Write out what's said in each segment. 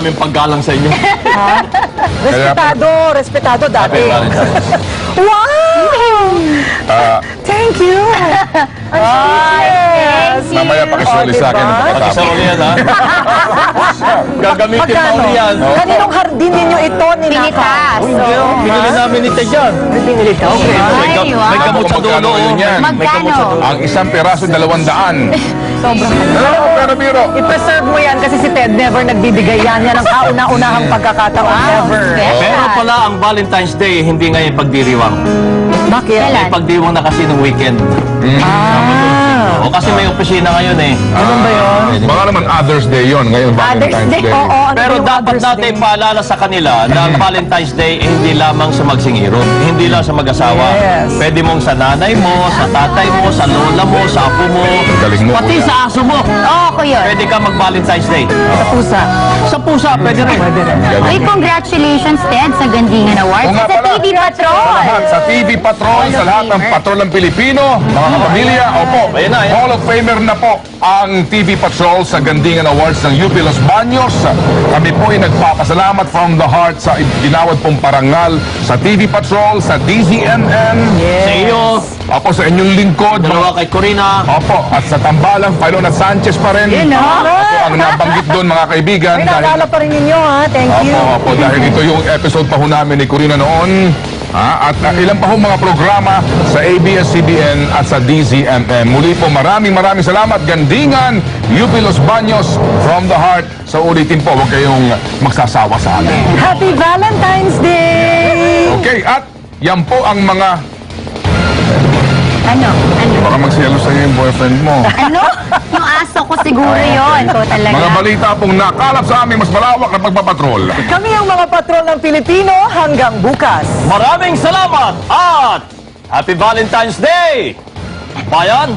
aming paggalang sa inyo. Respetado, respetado dati. Happy Valentine's. Wow! Ah, Thank you! mamaya pakisuli sa akin. diba? Pati sa pagkatapos. uli yan, ha? Gagamitin pa Magkano? uli yan. Kaninong hardin ninyo ito hindi, oh. Binili namin ni Ted yan. Binili ka? Okay. May, Ay, gamot sa Magkano dulo. dulo. Ang isang piraso, dalawang daan. Sobrang Ano, pero biro. I-preserve mo yan kasi si Ted never nagbibigay yan. Yan ang kauna-unahang pagkakataon ever. Pero pala ang Valentine's Day, hindi ngayon pagdiriwang. Bakit? Kailan? May pagdiwang na kasi ng weekend. Ah! O kasi may opisina ngayon eh. Ganun ba yun? Baka naman Others Day yon ngayon Valentine's Day? Day. Oo. ano Pero yung dapat Father's natin Day? paalala sa kanila na Valentine's Day eh, hindi lamang sa magsingirot, hindi lang sa mag-asawa. Yes. Pwede mong sa nanay mo, sa tatay mo, sa lola mo, sa apo mo, Galing mo, pati kuya. sa aso mo. Oo, ko yun. Pwede ka mag-Valentine's Day. Sa pusa. Sa pusa, pwede rin. Pwede rin. Uy, congratulations, Ted, sa Gandingan Awards. Oo nga Sa pala. TV Patrol. Sa lahat, sa TV Patrol, sa lahat ng patrol ng Pilipino, mga kapamilya, opo, Ayan na, ayan. Hall of Famer na po ang TV Patrol sa Gandingan Awards ng UP Los Baños. Kami po ay nagpapasalamat from the heart sa ginawad pong parangal sa TV Patrol, sa DZMM, Sa iyo, opo sa inyong lingkod, dalawa kay Corina. Opo, at sa tambalang, Palona Sanchez pa rin. Yun, ah. Opo, ang nabanggit doon mga kaibigan. Ay, naalala pa rin ninyo ha. Thank you. Opo, opo, dahil ito yung episode pa ho namin ni Corina noon. Ha? At uh, ilan pa ho mga programa sa ABS-CBN at sa DZMM. Muli po maraming maraming salamat. Gandingan, UP Los Baños, from the heart. Sa ulitin po, huwag kayong magsasawa sa amin. Happy Valentine's Day! Okay, at yan po ang mga... Ano? Ano? Baka magsiyalo sa'yo yung boyfriend mo. Ano? Yung aso ko siguro yun. Ikaw talaga. Mga balita pong nakalap sa aming mas malawak na pagpapatrol. Kami ang mga patrol ng Pilipino hanggang bukas. Maraming salamat at Happy Valentine's Day! Bayan!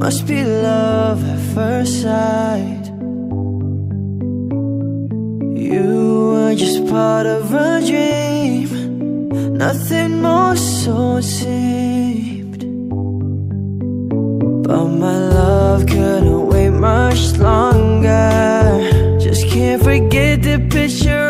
Must be love at first sight. You were just part of a dream, nothing more so it seemed. But my love couldn't wait much longer. Just can't forget the picture.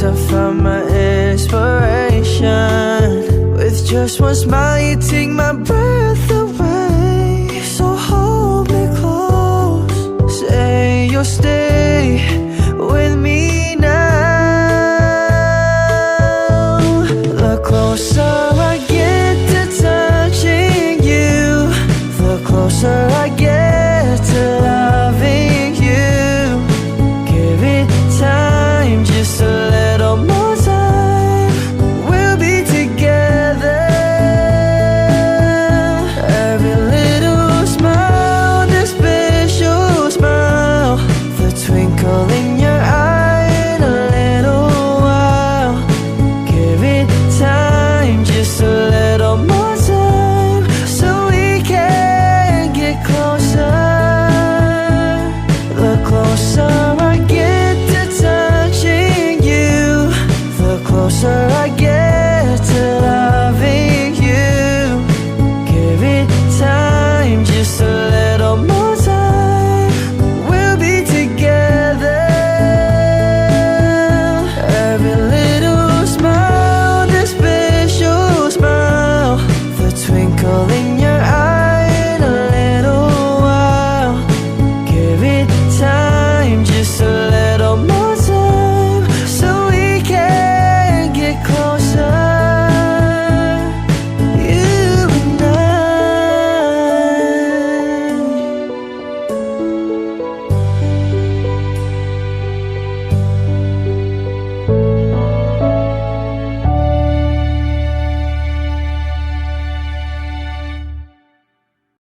guess I found my inspiration. With just one smile, you take my breath just a